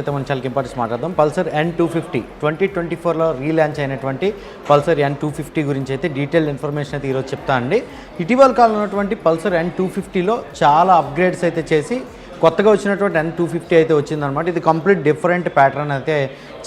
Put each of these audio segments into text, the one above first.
అయితే మనం చాలా ఇంపార్టెన్స్ మాట్లాడదాం. Pulsar N two fifty twenty twenty ఫోర్లో రీలాంచ్ అయినటువంటి పల్సర్ ఎన్ టూ ఫిఫ్టీ గురించి అయితే డీటెయిల్ ఇన్ఫర్మేషన్ అయితే ఈరోజు చెప్తా అండి. ఇటీవల కాలంలో ఉన్నటువంటి పల్సర్ ఎన్ టూ ఫిఫ్టీలో చాలా అప్గ్రేడ్స్ అయితే చేసి కొత్తగా వచ్చినటువంటి ఎన్ టూ ఫిఫ్టీ అయితే వచ్చిందనమాట ఇది కంప్లీట్ డిఫరెంట్ ప్యాటర్న్ అయితే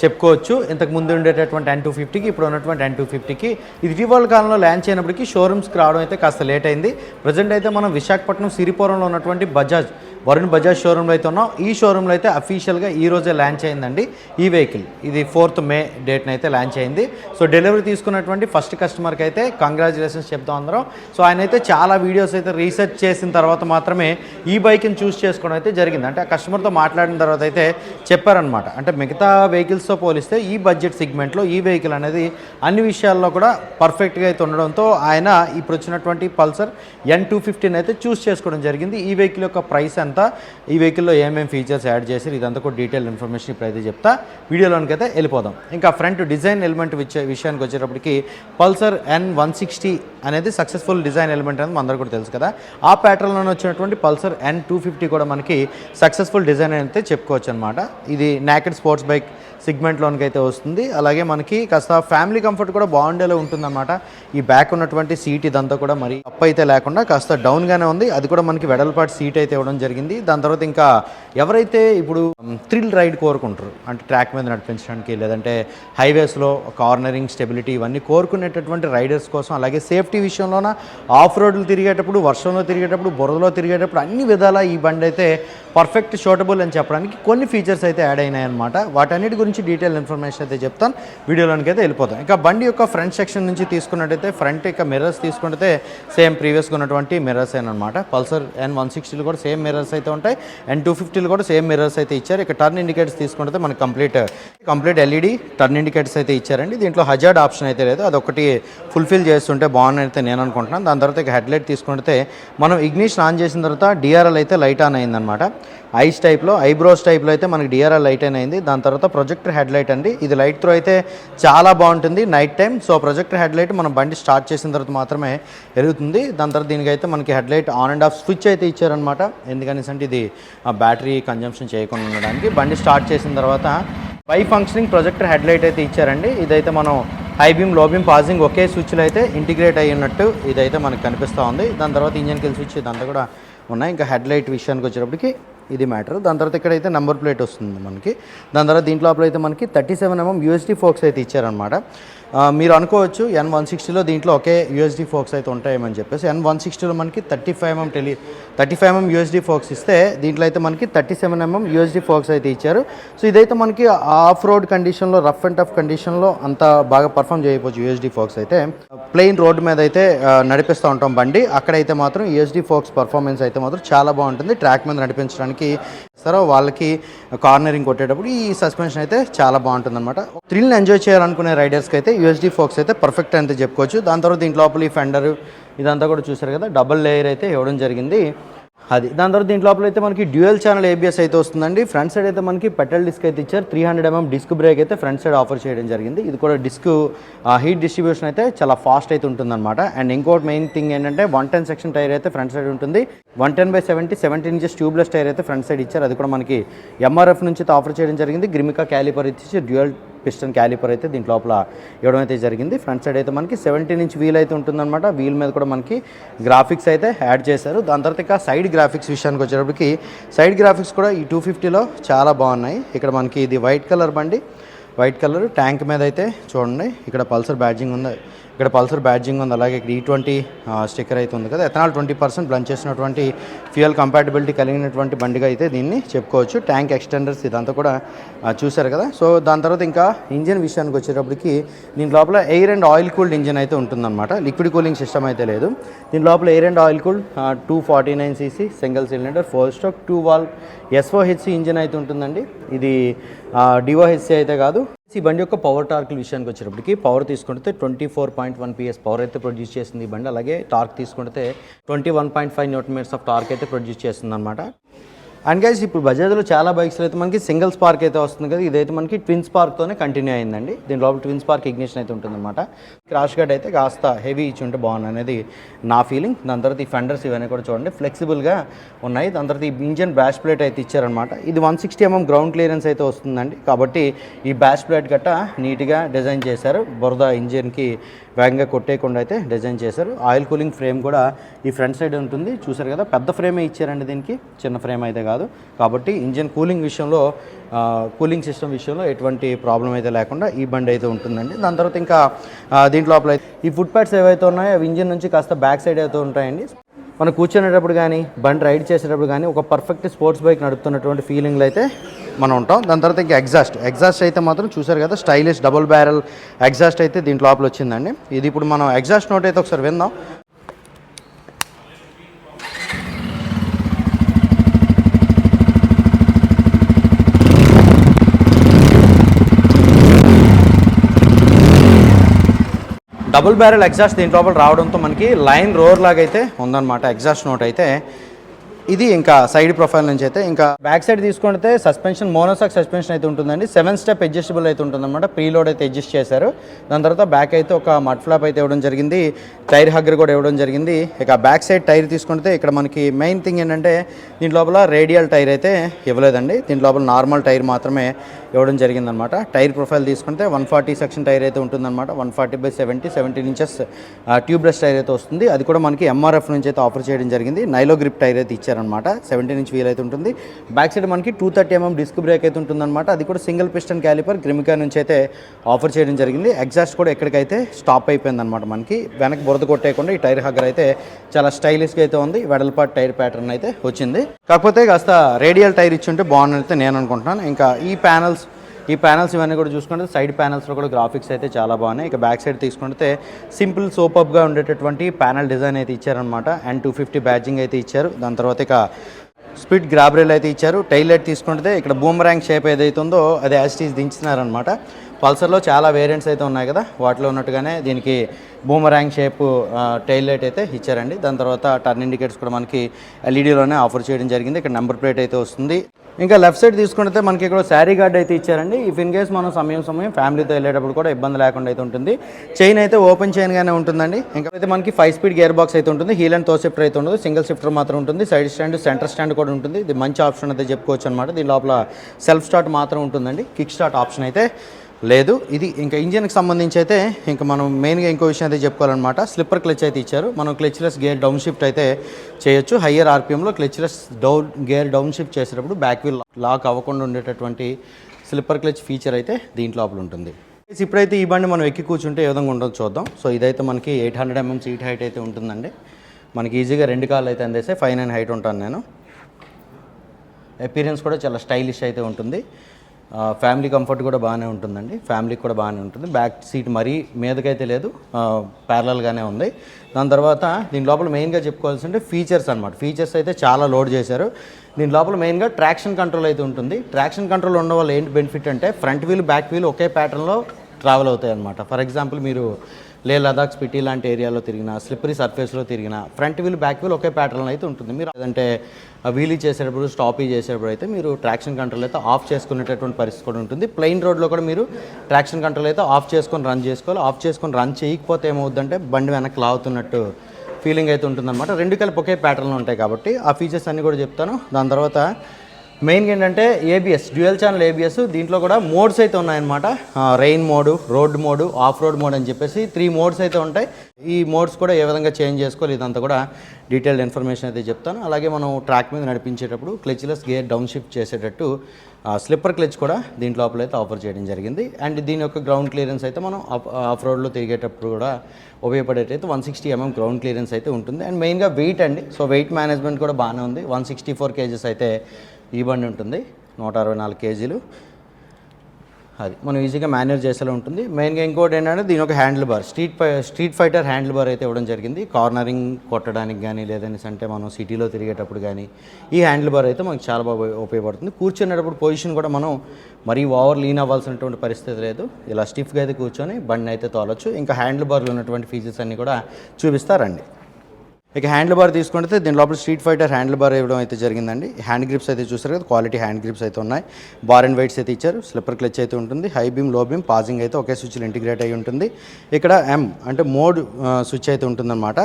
చెప్పుకోవచ్చు. ఇంతకు ముందు ఉండేటటువంటి ఎన్ టూ ఫిఫ్టీకి ఇప్పుడు ఉన్నటువంటి ఎన్ టూ ఫిఫ్టీకి ఇది ఇటీవల కాలంలో ల్యాంచ్ అయినప్పటికీ షోరూమ్స్కి రావడం అయితే కాస్త లేట్ అయింది. ప్రజెంట్ అయితే మనం విశాఖపట్నం సిరిపురంలో ఉన్నటువంటి బజాజ్ వరుణ్ బజాజ్ షోరూంలో అయితే ఉన్నాం. ఈ షోరూంలో అయితే అఫీషియల్గా ఈ రోజే ల్యాంచ్ అయిందండి ఈ వెహికల్ ఇది ఫోర్త్ మే డేట్న అయితే ల్యాంచ్ అయింది. సో డెలివరీ తీసుకున్నటువంటి ఫస్ట్ కస్టమర్కి అయితే కంగ్రాచులేషన్స్ చెప్తాం అందరం. సో ఆయన అయితే చాలా వీడియోస్ అయితే రీసెర్చ్ చేసిన తర్వాత మాత్రమే ఈ బైక్ని చూస్ చేసుకోవడం అయితే జరిగింది. అంటే ఆ కస్టమర్తో మాట్లాడిన తర్వాత అయితే చెప్పారనమాట అంటే మిగతా వెహికల్స్ వెహికల్స్తో పోలిస్తే ఈ బడ్జెట్ సెగ్మెంట్లో ఈ వెహికల్ అనేది అన్ని విషయాల్లో కూడా పర్ఫెక్ట్గా అయితే ఉండడంతో ఆయన ఇప్పుడు వచ్చినటువంటి పల్సర్ ఎన్ టూ ఫిఫ్టీన్ అయితే చూస్ చేసుకోవడం జరిగింది. ఈ వెహికల్ యొక్క ప్రైస్ ఎంత? ఈ వెహికల్లో ఏమేమి ఫీచర్స్ యాడ్ చేసి ఇదంతా కూడా డీటెయిల్ ఇన్ఫర్మేషన్ ఇప్పుడైతే చెప్తా. వీడియోలోనికి అయితే వెళ్ళిపోదాం. ఇంకా ఫ్రంట్ డిజైన్ ఎలిమెంట్ విషయానికి వచ్చేటప్పటికి పల్సర్ ఎన్ వన్ సిక్స్టీ అనేది సక్సెస్ఫుల్ డిజైన్ ఎలిమెంట్ అనేది మనందరూ కూడా తెలుసు కదా. ఆ ప్యాటర్న్లో వచ్చినటువంటి పల్సర్ ఎన్ టూ ఫిఫ్టీ కూడా మనకి సక్సెస్ఫుల్ డిజైన్ అయితే చెప్పుకోవచ్చు అనమాట ఇది నాకెడ్ స్పోర్ట్స్ బైక్ సిగ్మెంట్లోనికి అయితే వస్తుంది. అలాగే మనకి కాస్త ఫ్యామిలీ కంఫర్ట్ కూడా బాగుండేలా ఉంటుందన్నమాట. ఈ బ్యాక్ ఉన్నటువంటి సీట్ ఇదంతా కూడా మరి అప్ అయితే లేకుండా కాస్త డౌన్గానే ఉంది. అది కూడా మనకి వెడల్పాటి సీట్ అయితే ఇవ్వడం జరిగింది. దాని తర్వాత ఇంకా ఎవరైతే ఇప్పుడు థ్రిల్ రైడ్ కోరుకుంటారు అంటే ట్రాక్ మీద నడిపించడానికి లేదంటే హైవేస్లో కార్నరింగ్ స్టెబిలిటీ ఇవన్నీ కోరుకునేటటువంటి రైడర్స్ కోసం అలాగే సేఫ్టీ విషయంలోన ఆఫ్ రోడ్లు తిరిగేటప్పుడు వర్షంలో తిరిగేటప్పుడు బురదలో తిరిగేటప్పుడు అన్ని విధాలా ఈ బండి అయితే పర్ఫెక్ట్ షోటబుల్ అని చెప్పడానికి కొన్ని ఫీచర్స్ అయితే యాడ్ అయినాయి అనమాట వాటన్నిటి గురించి డీటెయిల్ ఇన్ఫర్మేషన్ అయితే చెప్తాను. వీడియోలోనికి అయితే వెళ్ళిపోతాం ఇంకా బండి యొక్క ఫ్రంట్ సెక్షన్ నుంచి తీసుకున్నట్టయితే ఫ్రంట్ యొక్క మిర్రర్స్ తీసుకుంటే సేమ్ ప్రీవియస్గా ఉన్నటువంటి మిర్రర్స్ అనమాట పల్సర్ ఎన్ వన్ సిక్స్టీలు కూడా సేమ్ మిర్రర్స్ అయితే ఉంటాయి. ఎన్ టూ ఫిఫ్టీలు కూడా సేమ్ మిర్రర్స్ అయితే ఇచ్చారు. ఇక టర్న్ ఇండికేటర్స్ తీసుకుంటే మనకి complete complete LED turn indicators అయితే ఇచ్చారండి. దీంట్లో హజార్డ్ ఆప్షన్ అయితే లేదు. అదొకటి ఫుల్ఫిల్ చేస్తుంటే బాగుంది అయితే నేను అనుకుంటున్నాను. దాని తర్వాత ఇక హెడ్లైట్ తీసుకుంటే మనం ఇగ్నిషన్ ఆన్ చేసిన తర్వాత డిఆర్ఎల్ అయితే లైట్ ఆన్ అయిందనమాట ఐస్ టైప్లో ఐబ్రోస్ టైప్లో అయితే మనకి డిఆర్ఎల్ లైట్ అని అయింది దాని తర్వాత ప్రొజెక్టర్ హెడ్ లైట్ అండి. ఇది లైట్ త్రో అయితే చాలా బాగుంటుంది. Night time so projector head light మనం బండి స్టార్ట్ చేసిన తర్వాత మాత్రమే ఎరుగుతుంది. దాని తర్వాత దీనికైతే మనకి head light on and off switch అయితే ఇచ్చారనమాట ఎందుకనేసి అంటే ఇది బ్యాటరీ కన్జంప్షన్ చేయకుండా ఉండడానికి. బండి స్టార్ట్ చేసిన తర్వాత bi functioning projector head light అయితే ఇచ్చారండి. ఇదైతే మనం హై బీమ్లో బీమ్ పాసింగ్ ఒకే స్విచ్లో అయితే ఇంటిగ్రేట్ అయ్యి ఉన్నట్టు ఇదైతే మనకు కనిపిస్తూ ఉంది. దాని తర్వాత ఇంజన్ స్విచ్ ఇదంతా కూడా ఉన్నాయి. ఇంకా హెడ్ లైట్ విషయానికి వచ్చేటప్పటికి ఇది మ్యాటర్. దాని తర్వాత ఇక్కడైతే నెంబర్ ప్లేట్ వస్తుంది మనకి. దాని తర్వాత దీంట్లో అయితే మనకి thirty seven mm USD forks అయితే ఇచ్చారనమాట మీరు అనుకోవచ్చు ఎన్ వన్ సిక్స్టీలో దీంట్లో ఒకే యూఎస్డీ ఫోక్స్ అయితే ఉంటాయేమని చెప్పేసి ఎన్ వన్ సిక్స్టీలో మనకి thirty five mm tele thirty five mm USD forks ఇస్తే దీంట్లో అయితే మనకి thirty seven mm USD forks అయితే ఇచ్చారు. సో ఇదైతే మనకి ఆఫ్ రోడ్ కండిషన్లో రఫ్ అండ్ టఫ్ కండిషన్లో అంత బాగా పర్ఫామ్ చేయకపోవచ్చు యూఎస్డీ ఫోక్స్ అయితే. ప్లెయిన్ రోడ్డు మీద అయితే నడిపిస్తూ ఉంటాం బండి. అక్కడైతే మాత్రం యూఎస్డీ ఫోక్స్ పర్ఫార్మెన్స్ అయితే మాత్రం చాలా బాగుంటుంది. ట్రాక్ మీద నడిపించడానికి సరే వాళ్ళకి కార్నరింగ్ కొట్టేటప్పుడు ఈ సస్పెన్షన్ అయితే చాలా బాగుంటుంది అనమాట థ్రిల్ని ఎంజాయ్ చేయాలనుకునే రైడర్స్కి అయితే యూఎస్డీ ఫోక్స్ అయితే పర్ఫెక్ట్ అయితే చెప్పుకోవచ్చు. దాని తర్వాత దీంట్లో ఈ ఫెండర్ ఇదంతా కూడా చూసారు కదా డబుల్ లేయర్ అయితే ఇవ్వడం జరిగింది. అది. దాని తర్వాత దీంట్లో లోపల అయితే మనకి డ్యూయల్ ఛానల్ ఏబిఎస్ అయితే వస్తుందండి. ఫ్రంట్ సైడ్ అయితే మనకి పెట్రోల్ డిస్క్ అయితే ఇచ్చారు. Three hundred mm disc brake అయితే ఫ్రంట్ సైడ్ ఆఫర్ చేయడం జరిగింది. ఇది కూడా డిస్క్ హీట్ డిస్ట్రిబ్యూషన్ అయితే చాలా ఫాస్ట్ అయితే ఉంటుందన్నమాట. అండ్ ఇంకోటి మెయిన్ థింగ్ ఏంటంటే వన్ టెన్ సెక్షన్ టైర్ అయితే ఫ్రంట్ సైడ్ ఉంటుంది. One ten by seventy seventeen inches tubeless tyre అయితే ఫ్రంట్ సైడ్ ఇచ్చారు. అది కూడా మనకి ఎంఆర్ఎఫ్ నుంచి అయితే ఆఫర్ చేయడం జరిగింది. గ్రిమికా క్యాలిపర్ ఇచ్చి డ్యూయల్ పిస్టన్ క్యాలిపర్ అయితే దీని లోపల ఇవ్వడం అయితే జరిగింది. ఫ్రంట్ సైడ్ అయితే మనకి సెవెంటీన్ ఇంచ్ వీల్ అయితే ఉంటుందన్నమాట. వీల్ మీద కూడా మనకి గ్రాఫిక్స్ అయితే యాడ్ చేశారు. దాని తర్వాత ఇంకా సైడ్ గ్రాఫిక్స్ విషయానికి వచ్చేటప్పటికి సైడ్ గ్రాఫిక్స్ కూడా ఈ టూ ఫిఫ్టీలో చాలా బాగున్నాయి. ఇక్కడ మనకి ఇది వైట్ కలర్ బండి. వైట్ కలర్ ట్యాంక్ మీద అయితే చూడండి. ఇక్కడ పల్సర్ బ్యాడ్జింగ్ ఉంది. ఇక్కడ పల్సర్ బ్యాడ్జింగ్ ఉంది అలాగే ఇక్కడ e ఈ ట్వంటీ స్టిక్కర్ అయితే ఉంది కదా. ఎథనాల్ ట్వంటీ పర్సెంట్ బ్లండ్ చేసినటువంటి ఫ్యూయల్ కంపాటబిలిటీ కలిగినటువంటి బండిగా అయితే దీన్ని చెప్పుకోవచ్చు. ట్యాంక్ ఎక్స్టెండర్స్ ఇదంతా కూడా చూశారు కదా. సో దాని తర్వాత ఇంకా ఇంజిన్ విషయానికి వచ్చేటప్పటికి దీని లోపల air and oil cooled engine అయితే ఉంటుందన్నమాట. లిక్విడ్ కూలింగ్ సిస్టమ్ అయితే లేదు. దీని లోపల air and oil cooled two forty nine CC single cylinder four stroke two valve SOHC engine అయితే ఉంటుందండి. ఇది డిఓహెచ్సి అయితే కాదు. ఈ బండి యొక్క పవర్ టార్క్ విషయానికి వచ్చేటప్పటికి పవర్ తీసుకుంటే twenty four point one PS power అయితే ప్రొడ్యూస్ చేసింది ఈ బండి. అలాగే టార్క్ తీసుకుంటే twenty one point five newton metres of torque అయితే ప్రొడ్యూస్ చేస్తుంది అనమాట అండ్ గైస్ ఇప్పుడు బజాజ్లో చాలా బైక్స్ అయితే మనకి సింగిల్ స్పార్క్ అయితే వస్తుంది కదా. ఇదైతే మనకి ట్విన్ స్పార్క్తోనే కంటిన్యూ అయిందండి. దీని లోపల ట్విన్ స్పార్క్ ఇగ్నిషన్ అయితే ఉంటుందన్నమాట. క్రాష్ గార్డ్ అయితే కాస్త హెవీ ఇచ్చి ఉంటే బాగుంది అనేది నా ఫీలింగ్. దాని తర్వాత ఈ ఫెండర్స్ ఇవన్నీ కూడా చూడండి. ఫ్లెక్సిబుల్గా ఉన్నాయి. దాని తర్వాత ఈ ఇంజన్ బ్యాష్ ప్లేట్ అయితే ఇచ్చారనమాట ఇది one sixty MM ground clearance అయితే వస్తుందండి. కాబట్టి ఈ బ్యాష్ ప్లేట్ గట్ట నీట్గా డిజైన్ చేశారు. బురద ఇంజిన్కి వేగంగా కొట్టేయకుండా అయితే డిజైన్ చేశారు. ఆయిల్ కూలింగ్ ఫ్రేమ్ కూడా ఈ ఫ్రంట్ సైడ్ ఉంటుంది. చూసారు కదా పెద్ద ఫ్రేమే ఇచ్చారండి దీనికి. చిన్న ఫ్రేమ్ అయితే కాదు. కాబట్టి ఇంజిన్ కూలింగ్ విషయంలో కూలింగ్ సిస్టమ్ విషయంలో ఎటువంటి ప్రాబ్లం అయితే లేకుండా ఈ బండి అయితే ఉంటుందండి. దాని తర్వాత ఇంకా దీంట్లో లోపల అయితే ఈ ఫుట్ ప్యాడ్స్ ఏవైతే ఉన్నాయో అవి ఇంజిన్ నుంచి కాస్త బ్యాక్ సైడ్ అయితే ఉంటాయండి. మనం కూర్చునేటప్పుడు కానీ బండి రైడ్ చేసేటప్పుడు కానీ ఒక పర్ఫెక్ట్ స్పోర్ట్స్ బైక్ నడుపుతున్నటువంటి ఫీలింగ్లు అయితే మనం ఉంటాం. దాని తర్వాత ఇంకా ఎగ్జాస్ట్ ఎగ్జాస్ట్ అయితే మాత్రం చూసారు కదా స్టైలిష్ డబుల్ బ్యారల్ ఎగ్జాస్ట్ అయితే దీంట్లో లోపల వచ్చిందండి. ఇది ఇప్పుడు మనం ఎగ్జాస్ట్ నోట్ అయితే ఒకసారి విందాం. డబుల్ బ్యారెల్ ఎగ్జాస్ట్ దీని లోపల రావడంతో మనకి లైన్ రోర్ లాగా అయితే ఉందన్నమాట. ఎగ్జాస్ట్ నోట్ అయితే ఇది ఇంకా సైడ్ ప్రొఫైల్ నుంచి అయితే ఇంకా బ్యాక్ సైడ్ తీసుకుంటే సస్పెన్షన్ మోనోసాక్ సస్పెన్షన్ అయితే ఉంటుందండి. సెవెన్ స్టెప్ అడ్జస్టబుల్ అయితే ఉంటుందన్నమాట. ప్రీలోడ్ అయితే అడ్జస్ట్ చేశారు. దాని తర్వాత బ్యాక్ అయితే ఒక మడ్ ఫ్లాప్ అయితే ఇవ్వడం జరిగింది. టైర్ హగ్గర్ కూడా ఇవ్వడం జరిగింది. ఇక బ్యాక్ సైడ్ టైర్ తీసుకుంటే ఇక్కడ మనకి మెయిన్ థింగ్ ఏంటంటే దీని లోపల రేడియల్ టైర్ అయితే ఇవ్వలేదండి. దీని లోపల నార్మల్ టైర్ మాత్రమే ఇవ్వడం జరిగిందనమాట టైర్ ప్రొఫైల్ తీసుకుంటే వన్ ఫార్టీ సెక్షన్ టైర్ అయితే ఉంటుందన్నమాట. One forty by seventy seventeen inches tubeless tyre అయితే వస్తుంది. అది కూడా మనకి ఎంఆర్ఎఫ్ నుంచి అయితే ఆఫర్ చేయడం జరిగింది. నైలో గ్రిప్ టైర్ అయితే ఇచ్చారు. ఇచ్చారనమాట సెవెంటీన్ ఇంచ్ వీల్ అయితే ఉంటుంది. బ్యాక్ సైడ్ మనకి two thirty mm disc brake అయితే ఉంటుందన్నమాట. అది కూడా సింగిల్ పిస్టన్ క్యాలిపర్ గ్రిమికా నుంచి అయితే ఆఫర్ చేయడం జరిగింది. ఎగ్జాస్ట్ కూడా ఎక్కడికైతే స్టాప్ అయిపోయిందన్నమాట మనకి. వెనక్కి బురద కొట్టేయకుండా ఈ టైర్ హగ్గర్ అయితే చాలా స్టైలిష్గా అయితే ఉంది. వెడల్పాటు టైర్ ప్యాటర్న్ అయితే వచ్చింది. కాకపోతే కాస్త రేడియల్ టైర్ ఇచ్చి ఉంటే బాగుందని అయితే నేను అనుకుంటున్నాను. ఇంకా ఈ ప్యానల్స్ ఈ ప్యానల్స్ ఇవన్నీ కూడా చూసుకుంటే సైడ్ ప్యానల్స్లో కూడా గ్రాఫిక్స్ అయితే చాలా బాగున్నాయి. ఇక బ్యాక్ సైడ్ తీసుకుంటే సింపుల్ సోపప్గా ఉండేటటువంటి ప్యానల్ డిజైన్ అయితే ఇచ్చారనమాట అండ్ టూ ఫిఫ్టీ బ్యాచింగ్ అయితే ఇచ్చారు. దాని తర్వాత ఇక స్పీడ్ గ్రాబ్రేల్ అయితే ఇచ్చారు. టైల్ తీసుకుంటే ఇక్కడ బూమ్ ర్యాంక్ షేప్ ఏదైతే ఉందో అది యాస్టీస్ దించినారనమాట పల్సర్లో చాలా వేరియంట్స్ అయితే ఉన్నాయి కదా? వాటిలో ఉన్నట్టుగానే దీనికి బూమరాంగ్ ర్యాంక్ షేప్ టైల్ లైట్ అయితే ఇచ్చారండి. దాని తర్వాత టర్న్ ఇండికేటర్స్ కూడా మనకి ఎల్ఈడీలోనే ఆఫర్ చేయడం జరిగింది. ఇక్కడ నెంబర్ ప్లేట్ అయితే వస్తుంది. ఇంకా లెఫ్ట్ సైడ్ తీసుకుంటే మనకి ఇక్కడ శారీ గార్డ్ అయితే ఇచ్చారండి. ఇఫ్ ఇన్ కేస్ మనం సమయం సమయం ఫ్యామిలీతో వెళ్ళేటప్పుడు కూడా ఇబ్బంది లేకుండా అయితే ఉంటుంది. చైన్ అయితే ఓపెన్ చైన్ గానే ఉంటుందండి. ఇంకా అయితే మనకి ఫైవ్ స్పీడ్ గేర్ బాక్స్ అయితే ఉంటుంది. హీల్ అండ్తో షిఫ్టర్ అయితే ఉండదు సింగిల్ షిఫ్టర్ మాత్రం ఉంటుంది. సైడ్ స్టాండ్ సెంటర్ స్టాండ్ కూడా ఉంటుంది. ఇది మంచి ఆప్షన్ అయితే చెప్పుకోవచ్చు అనమాట దీని లోపల సెల్ఫ్ స్టార్ట్ మాత్రం ఉంటుందండి. కిక్ స్టార్ట్ ఆప్షన్ అయితే లేదు. ఇది ఇంకా ఇంజిన్కి సంబంధించి అయితే ఇంకా మనం మెయిన్గా ఇంకో విషయం అయితే చెప్పుకోవాలన్నమాట. స్లిప్పర్ క్లచ్ అయితే ఇచ్చారు. మనం క్లచ్లెస్ గేర్ డౌన్ షిఫ్ట్ అయితే చేయొచ్చు. Higher ఆర్పిఎంలో clutchless down gear down shift చేసేటప్పుడు బ్యాక్ వీల్ లాక్ అవ్వకుండా ఉండేటటువంటి స్లిప్పర్ క్లచ్ ఫీచర్ అయితే దీంట్లో లోపల ఉంటుంది. ఇప్పుడైతే ఈ బండి మనం ఎక్కి కూర్చుంటే ఏ విధంగా ఉండదు చూద్దాం. సో ఇదైతే మనకి eight hundred MM seat height అయితే ఉంటుందండి. మనకి ఈజీగా రెండు కాళ్ళు అయితే అందేస్తే ఫైవ్ నైన్ హైట్ ఉంటాను నేను. అపీరెన్స్ కూడా చాలా స్టైలిష్ అయితే ఉంటుంది. ఫ్యామిలీ కంఫర్ట్ కూడా బాగానే ఉంటుందండి. ఫ్యామిలీకి కూడా బాగానే ఉంటుంది. బ్యాక్ సీట్ మరీ మీదకైతే లేదు. ప్యారలల్గానే ఉంది. దాని తర్వాత దీని లోపల మెయిన్గా చెప్పుకోవాల్సి అంటే ఫీచర్స్ అనమాట ఫీచర్స్ అయితే చాలా లోడ్ చేశారు. దీని లోపల మెయిన్గా ట్రాక్షన్ కంట్రోల్ అయితే ఉంటుంది. ట్రాక్షన్ కంట్రోల్ ఉండడం వల్ల ఏంటి బెనిఫిట్ అంటే ఫ్రంట్ వీల్ బ్యాక్ వీల్ ఒకే ప్యాటర్న్లో ట్రావెల్ అవుతాయి అనమాట ఫర్ ఎగ్జాంపుల్ మీరు లే లదాఖ్ స్పిటీ లాంటి ఏరియాలో తిరిగిన స్లిప్పరీ సర్ఫేస్లో తిరిగిన ఫ్రంట్ వీల్ బ్యాక్ వీల్ ఒకే ప్యాటర్న్ అయితే ఉంటుంది. మీరు అదంటే వీలీ చేసేటప్పుడు స్టాపీ చేసేటప్పుడు అయితే మీరు ట్రాక్షన్ కంట్రోల్ అయితే ఆఫ్ చేసుకునేటటువంటి పరిస్థితి కూడా ఉంటుంది. ప్లెయిన్ రోడ్లో కూడా మీరు ట్రాక్షన్ కంట్రోల్ అయితే ఆఫ్ చేసుకొని రన్ చేసుకోవాలి. ఆఫ్ చేసుకొని రన్ చేయకపోతే ఏమవుతుందంటే బండి వెనక్కి లాగుతున్నట్టు ఫీలింగ్ అయితే ఉంటుందన్నమాట. రెండు కలిపి ఒకే ప్యాటర్న్లు ఉంటాయి కాబట్టి ఆ ఫీచర్స్ అన్నీ కూడా చెప్తాను. దాని తర్వాత మెయిన్గా ఏంటంటే ఏబిఎస్ డ్యూయల్ ఛానల్ ఏబిఎస్ దీంట్లో కూడా మోడ్స్ అయితే ఉన్నాయన్నమాట. Rain mode road mode off road mode అని చెప్పేసి త్రీ మోడ్స్ అయితే ఉంటాయి. ఈ మోడ్స్ కూడా ఏ విధంగా చేంజ్ చేసుకోవాలి ఇదంతా కూడా డీటెయిల్డ్ ఇన్ఫర్మేషన్ అయితే చెప్తాను. అలాగే మనం ట్రాక్ మీద నడిపించేటప్పుడు క్లచ్లెస్ గేర్ డౌన్ షిఫ్ట్ చేసేటట్టు స్లిప్పర్ క్లచ్ కూడా దీని లోపల అయితే ఆఫర్ చేయడం జరిగింది. అండ్ దీని యొక్క గ్రౌండ్ క్లియరెన్స్ అయితే మనం ఆఫ్ ఆఫ్ రోడ్లో తిరిగేటప్పుడు కూడా ఉపయోగపడేటైతే one sixty MM ground clearance అయితే ఉంటుంది. అండ్ మెయిన్గా వెయిట్ అండి. సో వెయిట్ మేనేజ్మెంట్ కూడా బాగానే ఉంది. వన్ సిక్స్టీ ఫోర్ కేజెస్ అయితే ఈ బండి ఉంటుంది. నూట అరవై నాలుగు కేజీలు. అది. మనం ఈజీగా మేనేజ్ చేసేలా ఉంటుంది. మెయిన్గా ఇంకోటి ఏంటంటే దీని ఒక హ్యాండిల్ బార్. స్ట్రీట్ ఫై స్ట్రీట్ ఫైటర్ హ్యాండిల్ బార్ అయితే ఇవ్వడం జరిగింది. కార్నరింగ్ కొట్టడానికి కానీ లేదనేసి అంటే మనం సిటీలో తిరిగేటప్పుడు కానీ ఈ హ్యాండిల్ బార్ అయితే మనకు చాలా బాగా ఉపయోగపడుతుంది. కూర్చునేటప్పుడు పొజిషన్ కూడా మనం మరీ ఓవర్ లీన్ అవ్వాల్సినటువంటి పరిస్థితి లేదు. ఇలా స్టిఫ్గా అయితే కూర్చొని బండి అయితే తోలొచ్చు. ఇంకా హ్యాండిల్ బార్లో ఉన్నటువంటి ఫీచర్స్ అన్నీ కూడా చూపిస్తారండి ఇక హ్యాండిల్ బార్ తీసుకుంటే దీని లోపల స్ట్రీట్ ఫైటర్ హ్యాండిల్ బార్ ఇవ్వడం అయితే జరిగిందండి. హ్యాండ్ గ్రిప్స్ అయితే చూసారు కదా క్వాలిటీ హ్యాండ్ గ్రిప్స్ అయితే ఉన్నాయి. బార్ అండ్ వైట్స్ అయితే ఇచ్చారు. స్లిప్పర్ క్లచ్ అయితే ఉంటుంది. హై బీమ్లో బీమ్ పాజింగ్ అయితే ఒకే స్విచ్లో ఇంటిగ్రేట్ అయి ఉంటుంది. ఇక్కడ ఎం అంటే మోడ్ స్విచ్ అయితే ఉంటుందన్నమాట.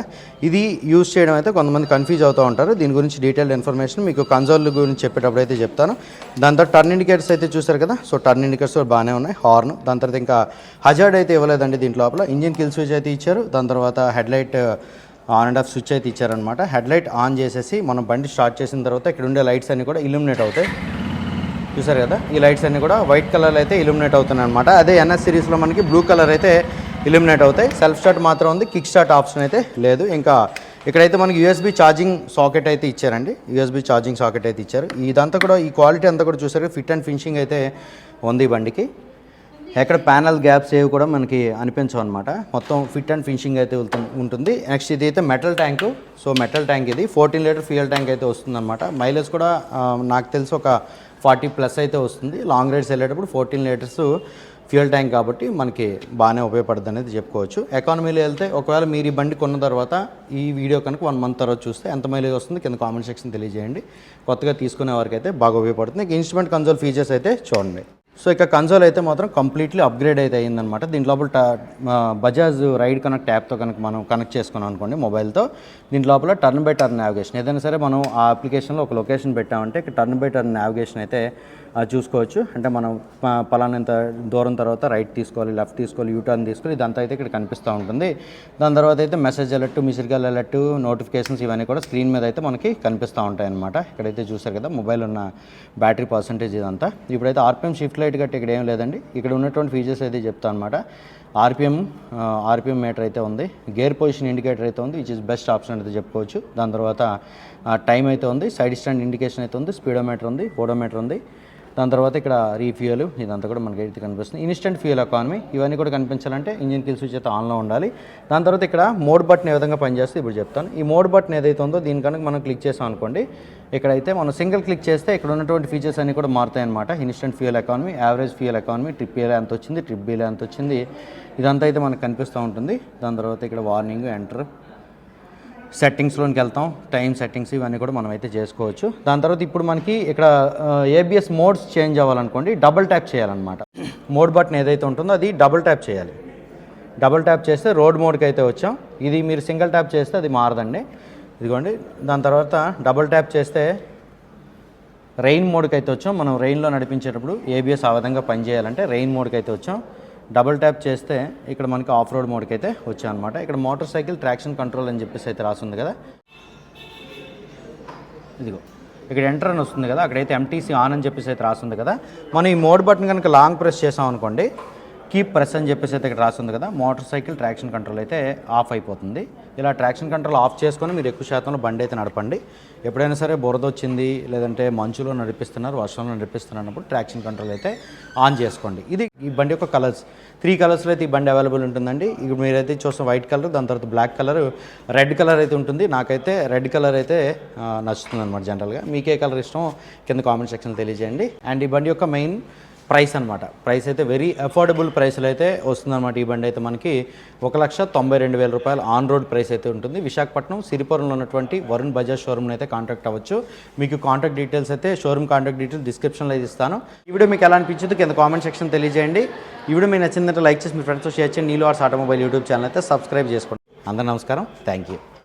ఇది యూస్ చేయడం అయితే కొంతమంది కన్ఫ్యూజ్ అవుతూ ఉంటారు. దీని గురించి డీటెయిల్డ్ ఇన్ఫర్మేషన్ మీకు కన్సోల్ గురించి చెప్పేటప్పుడు అయితే చెప్తాను. దాని తర్వాత టర్న్ ఇండికేటర్స్ అయితే చూసారు కదా సో టర్న్ ఇండికేటర్స్ బాగానే ఉన్నాయి. హార్న్ దాని తర్వాత ఇంకా హజార్డ్ అయితే ఇవ్వలేదండి దీంట్ లోపల. ఇంజిన్ కిల్ స్విచ్ అయితే ఇచ్చారు. దాని తర్వాత head light on and off switch అయితే ఇచ్చారనమాట హెడ్ లైట్ ఆన్ చేసేసి మనం బండి స్టార్ట్ చేసిన తర్వాత ఇక్కడ ఉండే లైట్స్ అన్నీ కూడా ఇల్యూమినేట్ అవుతాయి. చూసారు కదా? ఈ లైట్స్ అన్నీ కూడా వైట్ కలర్ అయితే ఇల్యూమినేట్ అవుతున్నాయి అనమాట అదే ఎన్ఎస్ సిరీస్లో మనకి బ్లూ కలర్ అయితే ఇల్యూమినేట్ అవుతాయి. సెల్ఫ్ స్టార్ట్ మాత్రం ఉంది కిక్ స్టార్ట్ ఆప్షన్ అయితే లేదు. ఇంకా ఇక్కడైతే మనకి యూఎస్బీ ఛార్జింగ్ సాకెట్ అయితే ఇచ్చారండి. యూఎస్బీ ఛార్జింగ్ సాకెట్ అయితే ఇచ్చారు. ఇదంతా కూడా ఈ క్వాలిటీ అంతా కూడా చూసారు ఫిట్ అండ్ ఫినిషింగ్ అయితే ఉంది బండికి. ఎక్కడ ప్యానల్ గ్యాప్స్ ఏవి కూడా మనకి అనిపించవు అనమాట మొత్తం ఫిట్ అండ్ ఫినిషింగ్ అయితే ఉంటుంది. నెక్స్ట్ ఇది అయితే metal tank. So metal tank ఇది. ఫోర్టీన్ లీటర్ ఫ్యూయల్ ట్యాంక్ అయితే వస్తుందన్నమాట. మైలేజ్ కూడా నాకు తెలిసి ఒక ఫార్టీ ప్లస్ అయితే వస్తుంది. లాంగ్ రైడ్స్ వెళ్ళేటప్పుడు ఫోర్టీన్ లీటర్స్ ఫ్యూయల్ ట్యాంక్ కాబట్టి మనకి బాగానే ఉపయోగపడుతుంది అనేది చెప్పుకోవచ్చు. ఎకానమీలో వెళ్తే ఒకవేళ మీరు ఈ బండి కొన్న తర్వాత ఈ వీడియో కనుక వన్ మంత్ తర్వాత చూస్తే ఎంత మైలేజ్ వస్తుంది కింద కామెంట్ సెక్షన్ తెలియజేయండి. కొత్తగా తీసుకునే వారికి అయితే బాగా ఉపయోగపడుతుంది. ఇన్స్ట్రుమెంట్ కన్సోల్ ఫీచర్స్ అయితే చూడండి. సో ఇక కన్సోల్ అయితే మాత్రం కంప్లీట్లీ అప్గ్రేడ్ అయితే అయిందనమాట దీంట్లో లోపల ట- బజాజ్ రైడ్ కనెక్ట్ యాప్తో కనుక మనం కనెక్ట్ చేసుకున్నాం అనుకోండి మొబైల్తో దీంట్లో లోపల టర్న్ బై టర్న్ నావిగేషన్ ఏదైనా సరే మనం ఆ అప్లికేషన్లో ఒక లొకేషన్ పెట్టామంటే టర్న్ బై టర్న్ నావిగేషన్ అయితే చూసుకోవచ్చు. అంటే మనం ప- పలానా ఇంత దూరం తర్వాత రైట్ తీసుకోవాలి లెఫ్ట్ తీసుకోవాలి యూ టర్న్ తీసుకోవాలి ఇదంతా అయితే ఇక్కడ కనిపిస్తూ ఉంటుంది. దాని తర్వాత అయితే మెసేజ్ అలర్ట్ మిసిరికల్ అలర్ట్ నోటిఫికేషన్స్ ఇవన్నీ కూడా స్క్రీన్ మీద అయితే మనకి కనిపిస్తూ ఉంటాయి అనమాట ఇక్కడైతే చూసారు కదా మొబైల్ ఉన్న బ్యాటరీ పర్సంటేజ్ ఇదంతా. ఇప్పుడైతే ఆర్పిఎం షిఫ్ట్ లైట్ గట్టి ఇక్కడ ఏం లేదండి. ఇక్కడ ఉన్నటువంటి ఫీచర్స్ అయితే చెప్తా అనమాట ఆర్పిఎం ఆర్పిఎం మీటర్ అయితే ఉంది. గేర్ పొజిషన్ ఇండికేటర్ అయితే ఉంది విచ్ ఇస్ బెస్ట్ ఆప్షన్ అయితే చెప్పుకోవచ్చు. దాని తర్వాత టైం అయితే ఉంది. సైడ్ స్టాండ్ ఇండికేషన్ అయితే ఉంది. స్పీడోమీటర్ ఉంది ఓడోమీటర్ ఉంది. దాని తర్వాత ఇక్కడ రీఫ్యూయల్ ఇదంతా కూడా మనకి అయితే కనిపిస్తుంది. ఇన్స్టెంట్ ఫ్యూయల్ ఎకానమీ ఇవన్నీ కూడా కనిపించాలంటే ఇంజిన్ కిల్ స్విచ్ అయితే ఆన్లో ఉండాలి. దాని తర్వాత ఇక్కడ మోడ్ బటన్ ఏ విధంగా పనిచేస్తే ఇప్పుడు చెప్తాను. ఈ మోడ్ బటన్ ఏదైతే ఉందో దీని కనుక మనం క్లిక్ చేసాం అనుకోండి ఇక్కడైతే మనం సింగిల్ క్లిక్ చేస్తే ఇక్కడ ఉన్నటువంటి ఫీచర్స్ అన్ని కూడా మారుతాయన్నమాట. Instant fuel economy average fuel economy trip bill ఎంత వచ్చింది ట్రిప్ బిల్ ఎంత వచ్చింది ఇదంతా అయితే మనకు కనిపిస్తూ ఉంటుంది. దాని తర్వాత ఇక్కడ వార్నింగ్ ఎంటర్ సెట్టింగ్స్లోకి వెళ్తాం. టైం సెట్టింగ్స్ ఇవన్నీ కూడా మనం అయితే చేసుకోవచ్చు. దాని తర్వాత ఇప్పుడు మనకి ఇక్కడ ఏబిఎస్ మోడ్స్ చేంజ్ అవ్వాలనుకోండి డబుల్ ట్యాప్ చేయాలన్నమాట. మోడ్ బటన్ ఏదైతే ఉంటుందో అది డబుల్ ట్యాప్ చేయాలి. డబుల్ ట్యాప్ చేస్తే రోడ్ మోడ్కి అయితే వచ్చాం. ఇది మీరు సింగిల్ ట్యాప్ చేస్తే అది మారదండి. ఇదిగోండి దాని తర్వాత డబుల్ ట్యాప్ చేస్తే రెయిన్ మోడ్కి అయితే వచ్చాం. మనం రెయిన్లో నడిపించేటప్పుడు ఏబిఎస్ ఆ విధంగా పనిచేయాలంటే రెయిన్ మోడ్కి అయితే వచ్చాం. డబుల్ ట్యాప్ చేస్తే ఇక్కడ మనకి ఆఫ్ రోడ్ మోడ్కి అయితే వచ్చాయన్నమాట. ఇక్కడ మోటార్ సైకిల్ ట్రాక్షన్ కంట్రోల్ అని చెప్పేసి అయితే రాసింది కదా. ఇదిగో ఇక్కడ ఎంటర్ అని వస్తుంది కదా అక్కడైతే ఎంటీసీ ఆన్ అని చెప్పేసి అయితే రాస్తుంది కదా. మనం ఈ మోడ్ బటన్ కనుక లాంగ్ ప్రెస్ చేసాం అనుకోండి కీప్ ప్రెస్ అని చెప్పేసి అయితే ఇక్కడ రాస్తుంది కదా మోటార్ సైకిల్ ట్రాక్షన్ కంట్రోల్ అయితే ఆఫ్ అయిపోతుంది. ఇలా ట్రాక్షన్ కంట్రోల్ ఆఫ్ చేసుకొని మీరు ఎక్కువ శాతంలో బండి అయితే నడపండి. ఎప్పుడైనా సరే బురద వచ్చింది లేదంటే మంచులో నడిపిస్తున్నారు వర్షంలో నడిపిస్తున్నప్పుడు ట్రాక్షన్ కంట్రోల్ అయితే ఆన్ చేసుకోండి. ఇది ఈ బండి యొక్క కలర్స్. త్రీ కలర్స్లో అయితే ఈ బండి అవైలబుల్ ఉంటుందండి. ఇప్పుడు మీరైతే చూస్తే వైట్ కలర్ దాని తర్వాత బ్లాక్ కలర్ రెడ్ కలర్ అయితే ఉంటుంది. నాకైతే రెడ్ కలర్ అయితే నచ్చుతుంది అనమాట జనరల్గా మీకే కలర్ ఇష్టం కింద కామెంట్ సెక్షన్ తెలియజేయండి. అండ్ ఈ బండి యొక్క మెయిన్ ప్రైస్ అనమాట ప్రైస్ అయితే వెరీ అఫోర్డబుల్ ప్రైస్లో అయితే వస్తుందన్నమాట ఈ బండి అయితే మనకి. ఒక లక్ష తొంభై రెండు వేల రూపాయలు ఆన్ రోడ్ ప్రైస్ అయితే ఉంటుంది. విశాఖపట్నం సిరిపురంలో ఉన్నటువంటి వరుణ్ బజాజ్ షోరూమ్ని అయితే కాంటాక్ట్ అవ్వచ్చు. మీకు కాంటాక్ట్ డీటెయిల్స్ అయితే షోరూమ్ కాంటాక్ట్ డీటెయిల్స్ డిస్క్రిప్షన్లో అయితే ఇస్తాను. ఈ వీడియో మీకు ఎలా అనిపించింది కింద కామెంట్ సెక్షన్ తెలియజేయండి. ఈ వీడియో మీకు నచ్చిందంటే లైక్ చేసి మీ ఫ్రెండ్స్తో షేర్ చేయండి. నీళ్ళు ఆర్స్ ఆటోమొబైల్ యూట్యూబ్ ఛానల్ అయితే సబ్స్క్రైబ్ చేసుకోండి. అందరూ నమస్కారం. Thank you